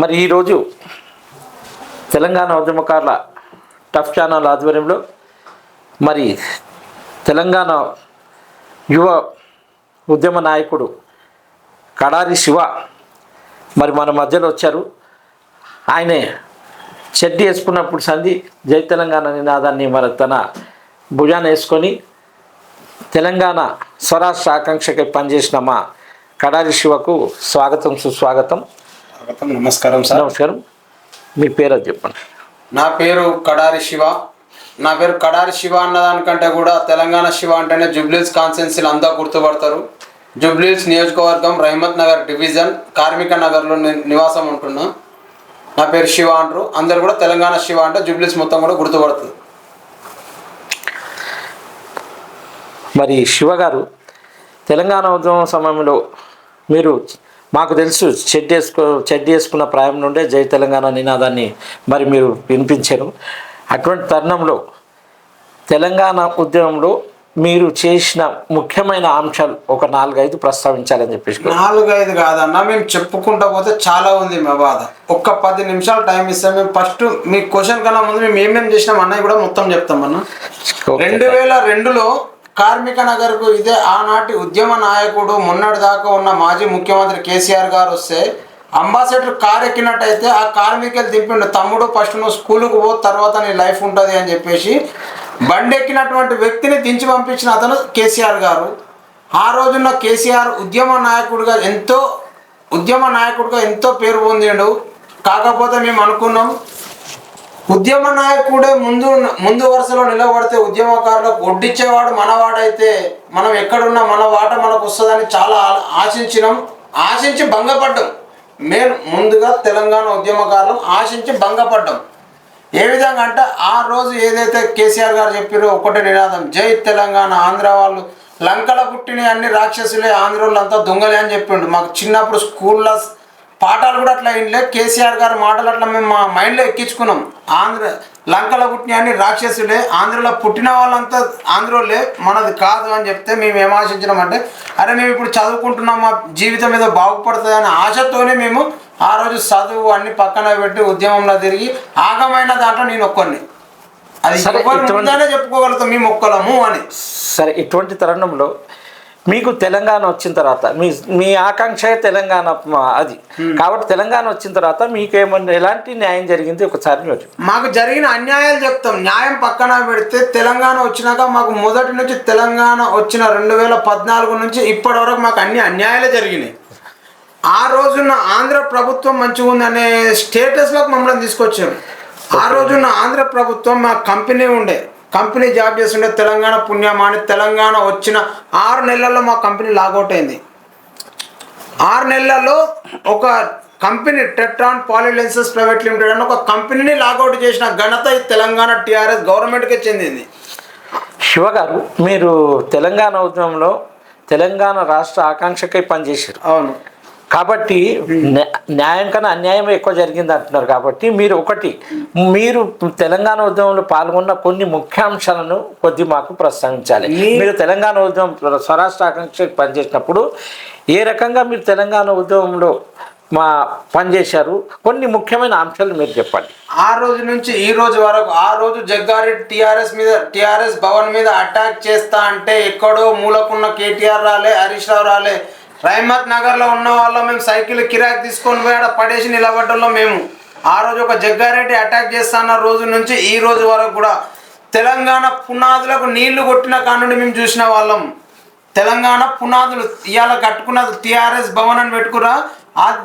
మరి ఈరోజు తెలంగాణ ఉద్యమకారుల టఫ్ ఛానల్ ఆధ్వర్యంలో మరి తెలంగాణ యువ ఉద్యమ నాయకుడు కడారి శివ మరి మన మధ్యలో వచ్చారు. ఆయనే చెడ్డి వేసుకున్నప్పుడు సంధి జై తెలంగాణ నినాదాన్ని మరి తన భుజాన వేసుకొని తెలంగాణ స్వరాష్ట్ర ఆకాంక్షకై పనిచేసిన మా కడారి శివకు స్వాగతం సుస్వాగతం. స్వాగతం నమస్కారం సార్. నమస్కారం. మీ పేరు అది చెప్పండి. నా పేరు కడారి శివ. నా పేరు కడారి శివ అన్నదానికంటే కూడా తెలంగాణ శివ అంటేనే జుబ్లీస్ కాన్సెన్సీలు అంతా గుర్తుపడతారు. జుబ్లీస్ నియోజకవర్గం రహమత్ నగర్ డివిజన్ కార్మిక నగర్లో నివాసం ఉంటున్నా. నా పేరు శివ అంటారు అందరు కూడా తెలంగాణ శివ అంటే జుబ్లీస్ మొత్తం కూడా గుర్తుపడుతుంది మరి శివ గారు తెలంగాణ ఉద్యమం సమయంలో మీరు మాకు తెలుసు చెడ్డి వేసుకో చెడ్డి వేసుకున్న ప్రాయం నుండే జై తెలంగాణ నినాదాన్ని మరి మీరు వినిపించారు. అటువంటి తరుణంలో తెలంగాణ ఉద్యమంలో మీరు చేసిన ముఖ్యమైన అంశాలు ఒక నాలుగైదు ప్రస్తావించాలని చెప్పేసి నాలుగైదు కాదన్న మేము చెప్పుకుంటా పోతే చాలా ఉంది మా బాధ. ఒక్క పది నిమిషాలు టైం ఇస్తాం మేము ఫస్ట్ మీ క్వశ్చన్ కన్నా ముందు మేము ఏమేమి చేసినాం అన్నవి కూడా మొత్తం చెప్తాం అన్న. రెండు వేల రెండులో కార్మిక నగర్కు ఇదే ఆనాటి ఉద్యమ నాయకుడు మొన్నటి దాకా ఉన్న మాజీ ముఖ్యమంత్రి కేసీఆర్ గారు వస్తే అంబాసిడర్ కార్ ఎక్కినట్టయితే ఆ కార్మికులు దింపిండు తమ్ముడు ఫస్ట్ నువ్వు స్కూల్కి పో తర్వాత నీ లైఫ్ ఉంటుంది అని చెప్పేసి బండి ఎక్కినటువంటి వ్యక్తిని దించి పంపించిన అతను కేసీఆర్ గారు. ఆ రోజున కేసీఆర్ ఉద్యమ నాయకుడిగా ఎంతో ఉద్యమ నాయకుడిగా ఎంతో పేరు పొందిండు. కాకపోతే మేము అనుకున్నాం ఉద్యమ నాయకుడే ముందు ముందు వరుసలో నిలబడితే ఉద్యమకారులకు వడ్డిచ్చేవాడు మనవాడైతే మనం ఎక్కడున్నా మన వాట మనకు వస్తుందని చాలా ఆశించినాం ఆశించి భంగపడ్డాం. మేము ముందుగా తెలంగాణ ఉద్యమకారులు ఆశించి భంగపడ్డాం. ఏ విధంగా అంటే ఆ రోజు ఏదైతే కేసీఆర్ గారు చెప్పారో ఒకటే నినాదం జై తెలంగాణ ఆంధ్ర వాళ్ళు లంకల పుట్టిన అన్ని రాక్షసులే ఆంధ్రోళ్ళంతా దొంగలే అని చెప్పిండు. మాకు చిన్నప్పుడు స్కూల్లో పాఠాలు కూడా అట్లా ఇంట్లో కేసీఆర్ గారి మాటలు అట్లా మేము మా మైండ్లో ఎక్కించుకున్నాం. ఆంధ్ర లంకల పుట్టిన అన్ని రాక్షసులే ఆంధ్రలో పుట్టిన వాళ్ళంతా ఆంధ్రోలే మనది కాదు అని చెప్తే మేము ఏం ఆశించినామంటే అరే మేము ఇప్పుడు చదువుకుంటున్నాం మా జీవితం మీద బాగుపడుతుంది అనే ఆశతోనే మేము ఆ రోజు చదువు అన్ని పక్కన పెట్టి ఉద్యమంలో తిరిగి ఆగమైన దాంట్లో నేను ఒక్కరిని అది చెప్పుకోగలుగుతాం మేము ఒక్కలము అని. సరే ఇటువంటి తరుణంలో మీకు తెలంగాణ వచ్చిన తర్వాత మీ మీ ఆకాంక్ష తెలంగాణ అది. కాబట్టి తెలంగాణ వచ్చిన తర్వాత మీకు ఏమన్నా ఎలాంటి న్యాయం జరిగింది? ఒకసారి మీరు. మాకు జరిగిన అన్యాయాలు చెప్తాం. న్యాయం పక్కన పెడితే తెలంగాణ వచ్చినాక మాకు మొదటి నుంచి తెలంగాణ వచ్చిన రెండు వేల పద్నాలుగు నుంచి ఇప్పటి వరకు మాకు అన్ని అన్యాయాలే జరిగినాయి. ఆ రోజున్న ఆంధ్ర ప్రభుత్వం మంచిగా ఉందనే స్టేటస్లోకి మమ్మల్ని తీసుకొచ్చాం ఆ రోజున్న ఆంధ్ర ప్రభుత్వం మా కంపెనీ ఉండే. కంపెనీ జాబ్ చేస్తుండే తెలంగాణ పుణ్యమాని తెలంగాణ వచ్చిన ఆరు నెలల్లో మా కంపెనీ లాగౌట్ అయింది. ఆరు నెలల్లో ఒక company Tetron Polylenses private limited అని ఒక కంపెనీని లాగౌట్ చేసిన ఘనత ఈ తెలంగాణ టీఆర్ఎస్ గవర్నమెంట్కే చెందింది. శివ గారు మీరు తెలంగాణ ఉద్యమంలో తెలంగాణ రాష్ట్ర ఆకాంక్షకై పనిచేశారు. అవును. కాబట్టి న్యా- న్యాయం కన్నా అన్యాయం ఎక్కువ జరిగింది అంటున్నారు కాబట్టి మీరు ఒకటి మీరు తెలంగాణ ఉద్యమంలో పాల్గొన్న కొన్ని ముఖ్యాంశాలను కొద్ది మాకు ప్రస్తావించాలి మీరు తెలంగాణ ఉద్యమం స్వరాష్ట్ర ఆకాంక్ష పనిచేసినప్పుడు ఏ రకంగా మీరు తెలంగాణ ఉద్యమంలో మా పనిచేశారు? కొన్ని ముఖ్యమైన అంశాలు మీరు చెప్పండి. ఆ రోజు నుంచి ఈ రోజు వరకు ఆ రోజు జగ్గారెడ్డి టీఆర్ఎస్ మీద టీఆర్ఎస్ భవన్ మీద అటాక్ చేస్తా అంటే ఎక్కడో మూలకున్న కేటీఆర్ రాలే హరీష్ రావు రాలే రైమత్ నగర్లో ఉన్న వాళ్ళం మేము సైకిల్ కిరాక్ తీసుకొని పోయాడ పడేసి నిలబడ్డంలో మేము. ఆ రోజు ఒక జగ్గారెడ్డి అటాక్ చేస్తున్న రోజు నుంచి ఈ రోజు వరకు కూడా తెలంగాణ పునాదులకు నీళ్ళు కొట్టిన కానుండి మేము చూసిన వాళ్ళం. తెలంగాణ పునాదులు ఇవాళ కట్టుకున్న టీఆర్ఎస్ భవన్ అని పెట్టుకురా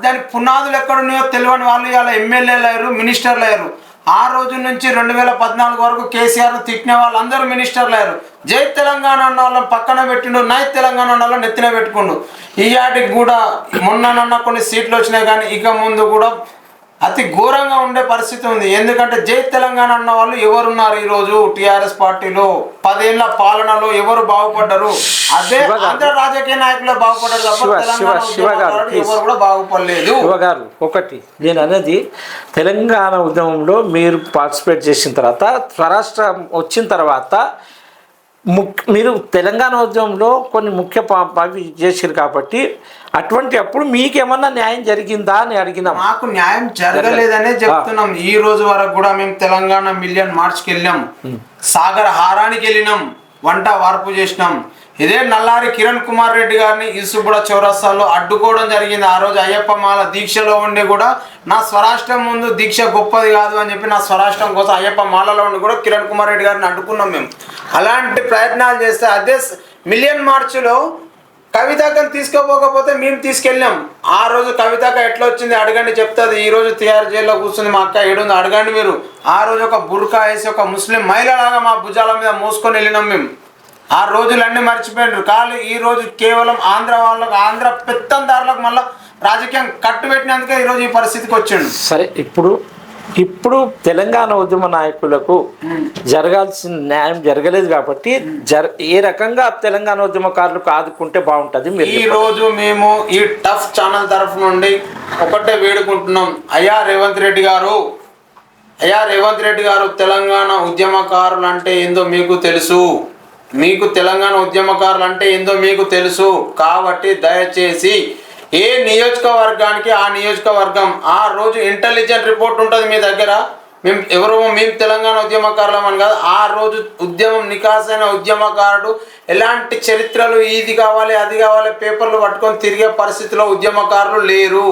దాని పునాదులు ఎక్కడున్నాయో తెలియని వాళ్ళు ఇవాళ ఎమ్మెల్యేలు అయ్యారు మినిస్టర్లు అయ్యారు. ఆ రోజు నుంచి రెండు వేల పద్నాలుగు వరకు కేసీఆర్ తిట్టిన వాళ్ళందరూ మినిస్టర్లు అయ్యారు. జై తెలంగాణ అన్న వాళ్ళని పక్కన పెట్టిండు నై తెలంగాణ అన్న వాళ్ళని నెత్తిన పెట్టుకుండు. ఆటికి కూడా మొన్ననన్న కొన్ని సీట్లు వచ్చినాయి కానీ ఇక ముందు కూడా అతి ఘోరంగా ఉండే పరిస్థితి ఉంది ఎందుకంటే జై తెలంగాణ అన్న వాళ్ళు ఎవరున్నారు ఈ రోజు టిఆర్ఎస్ పార్టీలో పదేళ్ళ పాలనలో ఎవరు బాగుపడ్డారు అదే. ఆంధ్ర రాజకీయ నాయకులే బాగుపడ్డారు తప్ప. ఎవరు కూడా బాగుపడలేదు శివ గారు ఒకటి నేను అనేది తెలంగాణ ఉద్యమంలో మీరు పార్టిసిపేట్ చేసిన తర్వాత స్వరాష్ట్ర వచ్చిన తర్వాత ముక్ మీరు తెలంగాణ ఉద్యమంలో కొన్ని ముఖ్య చేసారు కాబట్టి అటువంటి అప్పుడు మీకేమన్నా న్యాయం జరిగిందా అని అడిగినాం. మాకు న్యాయం జరగలేదనే చెప్తున్నాం. ఈ రోజు వరకు కూడా మేము తెలంగాణ మిలియన్ మార్చ్కి వెళ్ళాం సాగర హారానికి వెళ్ళినాం. వంట వార్పు చేసినాం. ఇదే నల్లారి కిరణ్ కుమార్ రెడ్డి గారిని ఇసుబుడ చౌరస్తాలో అడ్డుకోవడం జరిగింది. ఆ రోజు అయ్యప్ప మాల దీక్షలో ఉండి కూడా నా స్వరాష్ట్రం ముందు దీక్ష గొప్పది కాదు అని చెప్పి నా స్వరాష్ట్రం కోసం అయ్యప్ప మాలలో ఉండి కూడా కిరణ్ కుమార్ రెడ్డి గారిని అడ్డుకున్నాం మేము. అలాంటి ప్రయత్నాలు చేస్తే అదే మిలియన్ మార్చ్లో కవితాకని తీసుకోపోకపోతే మేము తీసుకెళ్ళాం ఆ రోజు కవితాక ఎట్లా వచ్చింది అడగండి చెప్తుంది. ఈ రోజు తిహార్ జైల్లో కూర్చుంది మా అక్క ఏడుంది అడగండి మీరు. ఆ రోజు ఒక బుర్కా వేసి ఒక ముస్లిం మహిళలాగా మా భుజాల మీద మోసుకొని వెళ్ళినాం మేము ఆ రోజులన్నీ మర్చిపోయినారు. కానీ ఈ రోజు కేవలం ఆంధ్ర వాళ్ళకు ఆంధ్ర పెత్తందారులకు మళ్ళీ రాజకీయం కట్టుబెట్టినందుకే ఈరోజు ఈ పరిస్థితికి వచ్చిండు. సరే ఇప్పుడు ఇప్పుడు తెలంగాణ ఉద్యమ నాయకులకు జరగాల్సిన న్యాయం జరగలేదు కాబట్టి జర ఏ రకంగా తెలంగాణ ఉద్యమకారులకు ఆదుకుంటే బాగుంటుంది మీరు ఈ రోజు మేము ఈ టఫ్ ఛానల్ తరఫు నుండి ఒకటే వేడుకుంటున్నాం. అయ్యా రేవంత్ రెడ్డి గారు. అయ్యా రేవంత్ రెడ్డి గారు తెలంగాణ ఉద్యమకారులు అంటే ఏందో మీకు తెలుసు. మీకు తెలంగాణ ఉద్యమకారులు అంటే ఏందో మీకు తెలుసు. కాబట్టి దయచేసి ఏ నియోజకవర్గానికి ఆ నియోజకవర్గం ఆ రోజు ఇంటెలిజెంట్ రిపోర్ట్ ఉంటుంది మీ దగ్గర? మేము ఎవరో మేము తెలంగాణ ఉద్యమకారులం అని కాదు ఆ రోజు ఉద్యమం నికాసైన ఉద్యమకారుడు ఎలాంటి చరిత్రలు ఇది కావాలి అది కావాలి పేపర్లు పట్టుకొని తిరిగే పరిస్థితిలో ఉద్యమకారులు లేరు.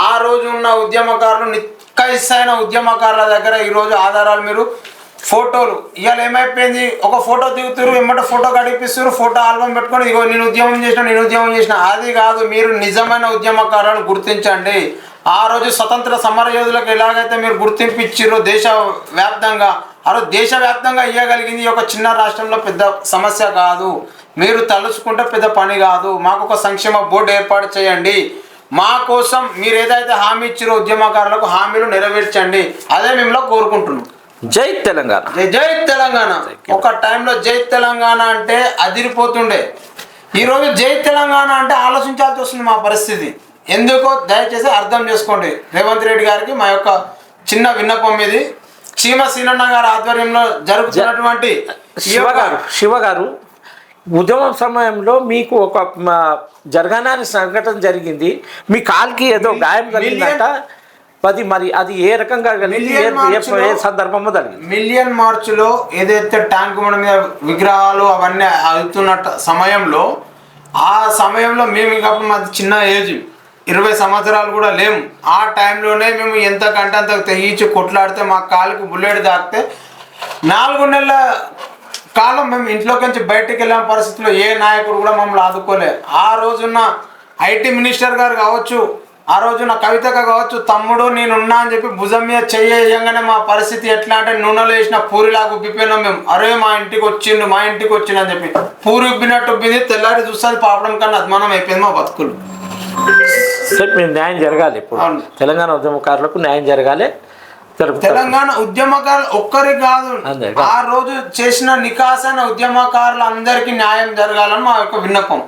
ఆ రోజు ఉన్న ఉద్యమకారులు నిక్కైసైన ఉద్యమకారుల దగ్గర ఈరోజు ఆధారాలు మీరు ఫోటోలు. ఇవాళ ఏమైపోయింది? ఒక ఫోటో దిగుతారు ఏమంటే ఫోటో కడిపిస్తారు ఫోటో ఆల్బమ్ పెట్టుకొని ఇగో నేను ఉద్యమం చేసిన నేను ఉద్యమం చేసిన. అది కాదు మీరు నిజమైన ఉద్యమకారులను గుర్తించండి. ఆ రోజు స్వతంత్ర సమర యోధులకు ఎలాగైతే మీరు గుర్తింపు ఇచ్చిరో దేశ వ్యాప్తంగా ఆ రోజు దేశవ్యాప్తంగా ఇవ్వగలిగింది ఒక చిన్న రాష్ట్రంలో పెద్ద సమస్య కాదు. మీరు తలుచుకుంటే పెద్ద పని కాదు. మాకు ఒక సంక్షేమ బోర్డు ఏర్పాటు చేయండి. మా కోసం మీరు ఏదైతే హామీ ఇచ్చిరో ఉద్యమకారులకు హామీలు నెరవేర్చండి. అదే మిమ్మల్ని కోరుకుంటున్నాం. జై తెలంగాణ. జై జై తెలంగాణ. ఒక టైంలో జై తెలంగాణ అంటే అదిరిపోతుండే. ఈరోజు జై తెలంగాణ అంటే ఆలోచించాల్సి వస్తుంది మా పరిస్థితి. ఎందుకో దయచేసి అర్థం చేసుకోండి. రేవంత్ రెడ్డి గారికి మా యొక్క చిన్న విన్నపం ఇది. చీమ సీనన్న గారి ఆధ్వర్యంలో జరుగుతున్నటువంటి ఈ శివ యొక్క- గారు శివ గారు ఉద్యమం సమయంలో మీకు ఒక జరగనాని సంఘటన జరిగింది. మీ కాలుకి ఏదో గాయం కలిగిందంట అది మరి అది ఏ రకంగా ఏ- సందర్భంలో జరిగింది మిలియన్ మార్చ్లో ఏదైతే ట్యాంక్ మన మీద విగ్రహాలు అవన్నీ అవుతున్న సమయంలో ఆ సమయంలో మేము ఇంకా మాది చిన్న ఏజ్ ఇరవై సంవత్సరాలు కూడా లేము. ఆ టైంలోనే మేము ఎంతకంటే అంత తెగించి కొట్లాడితే మా కాలుకి బుల్లెట్ తాకితే నాలుగు నెలల కాలం మేము ఇంట్లోకి నుంచి బయటికి వెళ్ళిన పరిస్థితిలో ఏ నాయకుడు కూడా మమ్మల్ని ఆదుకోలే. ఆ రోజున్న ఐటీ మినిస్టర్ గారు కావచ్చు ఆ రోజున కవితక కావచ్చు తమ్ముడు నేనున్నా అని చెప్పి భుజం మీద చెయ్యగానే మా పరిస్థితి ఎట్లా అంటే నూనెలో వేసిన పూరిలాగా ఉబ్బిపోయినాం మేము. అరే మా ఇంటికి వచ్చిండు మా ఇంటికి వచ్చిండు అని చెప్పి. పూరి ఉబ్బినట్టు ఉబ్బింది తెల్లారి చూస్తుంది పాపడం కన్నా అద్మానం అయిపోయింది మా బతుకులు. సరే మీరు న్యాయం జరగాలి ఇప్పుడు. తెలంగాణ ఉద్యమకారులకు న్యాయం జరగాలి. తెలంగాణ ఉద్యమకారులు ఒక్కరికి కాదు. ఆ రోజు చేసిన నికాసైన ఉద్యమకారులు అందరికీ న్యాయం జరగాలని మా యొక్క విన్నపం.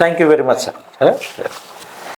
Thank you very much sir